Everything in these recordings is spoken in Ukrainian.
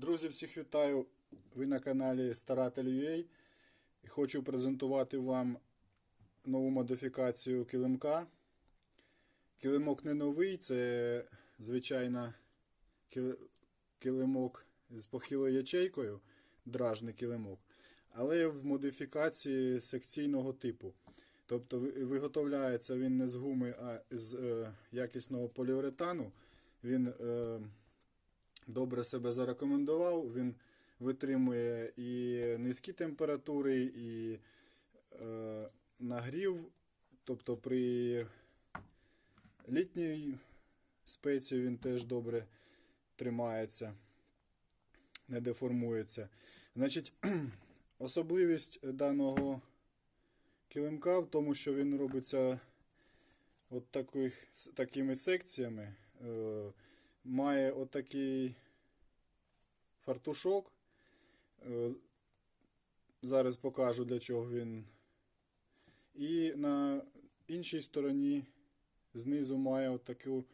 Друзі, всіх вітаю! Ви на каналі Старатель.ua і хочу презентувати вам нову модифікацію килимка. Килимок не новий, це звичайно килимок з похилою ячейкою, дражний килимок, але в модифікації секційного типу. Тобто виготовляється він не з гуми, а з е, якісного поліуретану. Він е, добре себе зарекомендував. Він витримує і низькі температури, і е, нагрів. Тобто при літній спеції він теж добре тримається, не деформується. Значить, особливість даного килимка в тому, що він робиться от таких, такими секціями. Е, має отакий фартушок. Е, Зараз покажу для чого він. І на іншій стороні знизу має отаку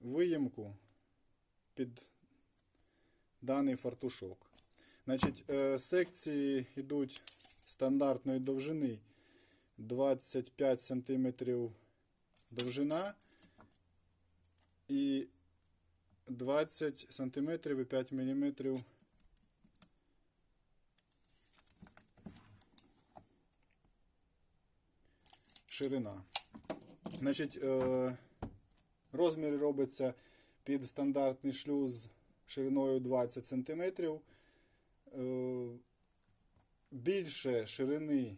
виємку під даний фартушок. Значить, е, секції йдуть стандартної довжини 25 см довжина і 20 см і 5 мм ширина. Значить, е, розмір робиться під стандартний шлюз шириною 20 см. Е, більше ширини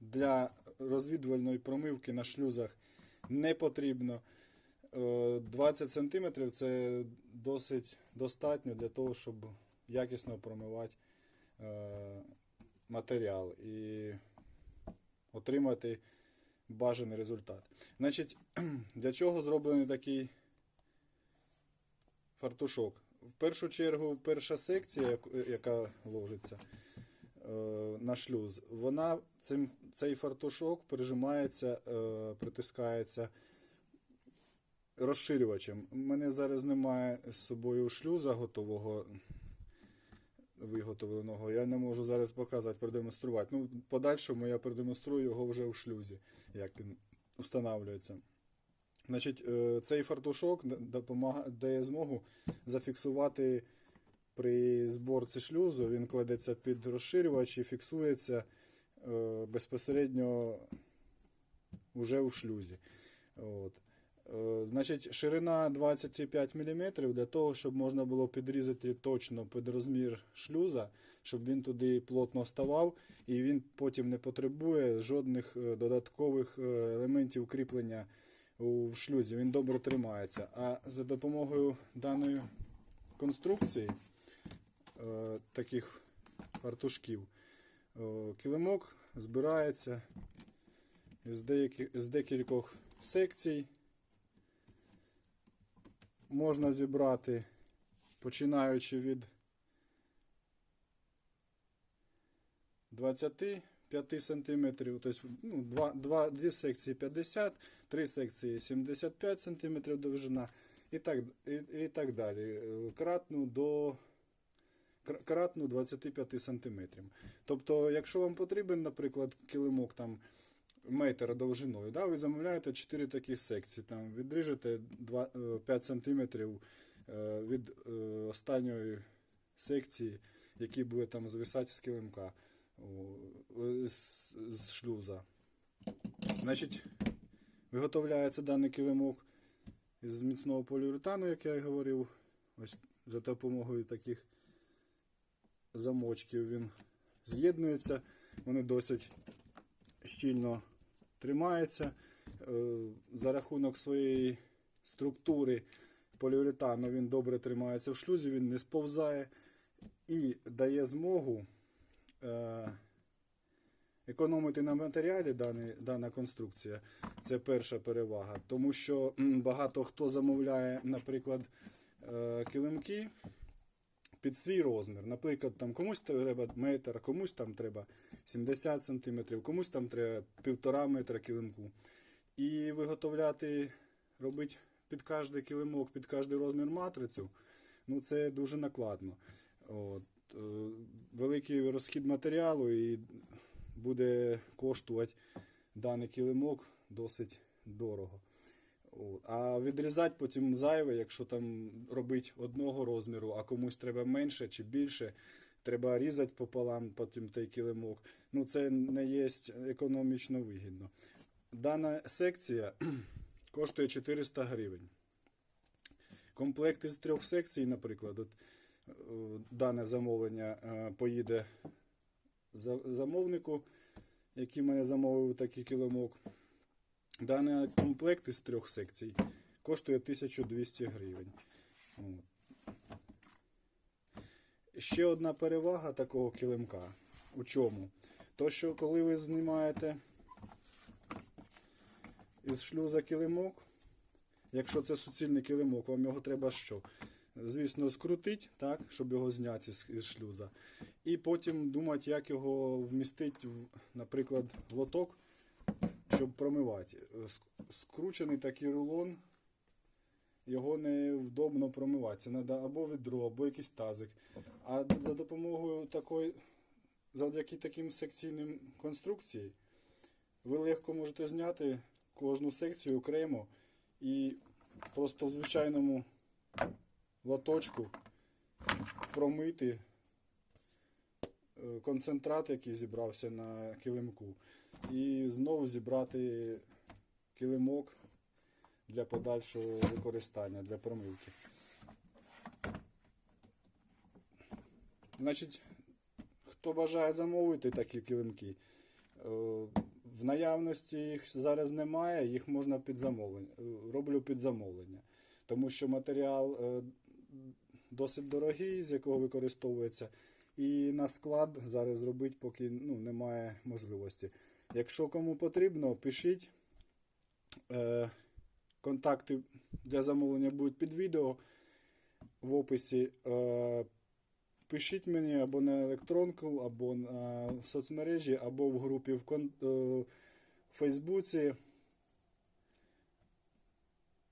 для розвідувальної промивки на шлюзах не потрібно. Е, 20 см це досить достатньо для того, щоб якісно промивати е, матеріал і отримати бажаний результат. Значить, для чого зроблений такий фартушок? В першу чергу, перша секція, яка ложиться е, на шлюз, вона цим, цей фартушок прижимається, е, притискається розширювачем. У мене зараз немає з собою шлюза готового виготовленого. Я не можу зараз показати, продемонструвати. Ну, подальшому я продемонструю його вже в шлюзі, як він встановлюється. Значить, е, цей фартушок дає змогу зафіксувати при зборці шлюзу. Він кладеться під розширювач і фіксується е, безпосередньо вже в шлюзі. От. Е, Значить, ширина 25 мм для того, щоб можна було підрізати точно під розмір шлюза, щоб він туди плотно ставав, і він потім не потребує жодних е, додаткових е, елементів кріплення в шлюзі. Він добре тримається. А за допомогою даної конструкції таких фартушків е, килимок збирається з декількох секцій можна зібрати, починаючи від 25 см, тобто ну, два, два, дві секції 50, три секції 75 см довжина і так, і, і так далі. Кратну до кратну 25 см. Тобто, якщо вам потрібен, наприклад, килимок там метр довжиною, да, ви замовляєте 4 таких секції, там відріжете 2, е, 5 см від е, останньої секції, які буде там звисати з килимка е, з, з шлюза. Значить, виготовляється даний килимок із міцного поліуретану, як я і говорив. Ось за допомогою таких замочків він з'єднується. Вони досить щільно тримаються. Е, За рахунок своєї структури поліуретану він добре тримається в шлюзі, він не сповзає і дає змогу е, економити на матеріалі дана конструкція. Це перша перевага. Тому що багато хто замовляє, наприклад, е, килимки під свій розмір. Наприклад, там комусь треба метр, комусь там треба 70 см, комусь там треба півтора метра килимку. І виготовляти, робити під кожний килимок, під кожний розмір матрицю ну це дуже накладно. От, е, великий розхід матеріалу і буде коштувати даний килимок досить дорого. А відрізати потім зайве, якщо там робити одного розміру, а комусь треба менше чи більше, треба різати пополам потім той килимок. Ну це не є економічно вигідно. Дана секція коштує 400 гривень. Комплект із трьох секцій, наприклад, от, е, дане замовлення е, поїде замовнику, який мене замовив такий килимок. Даний комплект із трьох секцій коштує 1200 гривень. Ще одна перевага такого килимка. У чому? То, що коли ви знімаєте із шлюза килимок, якщо це суцільний килимок, вам його треба що? Звісно, скрутити, так, щоб його зняти із шлюза. І потім думати, як його вмістити, в, наприклад, в лоток, щоб промивати. Скручений такий рулон, його невдобно промивати. Це треба або відро, або якийсь тазик. А за допомогою такої, завдяки таким секційним конструкціям, ви легко можете зняти кожну секцію окремо і просто в звичайному лоточку промити е, концентрат, який зібрався на килимку, і знову зібрати килимок для подальшого використання, для промивки. Значить, хто бажає замовити такі килимки, е, в наявності їх зараз немає, їх можна під замовлення. е, Роблю під замовлення. Тому що матеріал е, досить дорогий, з якого використовується. І на склад зараз зробити поки ну, немає можливості. Якщо кому потрібно, пишіть. Е, контакти для замовлення будуть під відео в описі. Е, пишіть мені або на електронку, або на соцмережі, або в групі в, кон, е, в Фейсбуці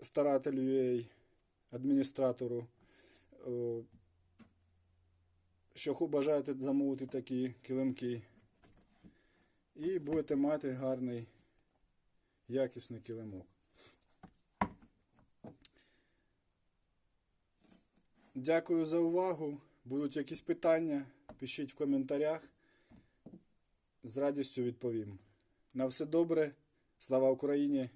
старателю адміністратору. Що бажаєте замовити такі килимки. І будете мати гарний якісний килимок. Дякую за увагу. Будуть якісь питання, пишіть в коментарях. З радістю відповім. На все добре. Слава Україні!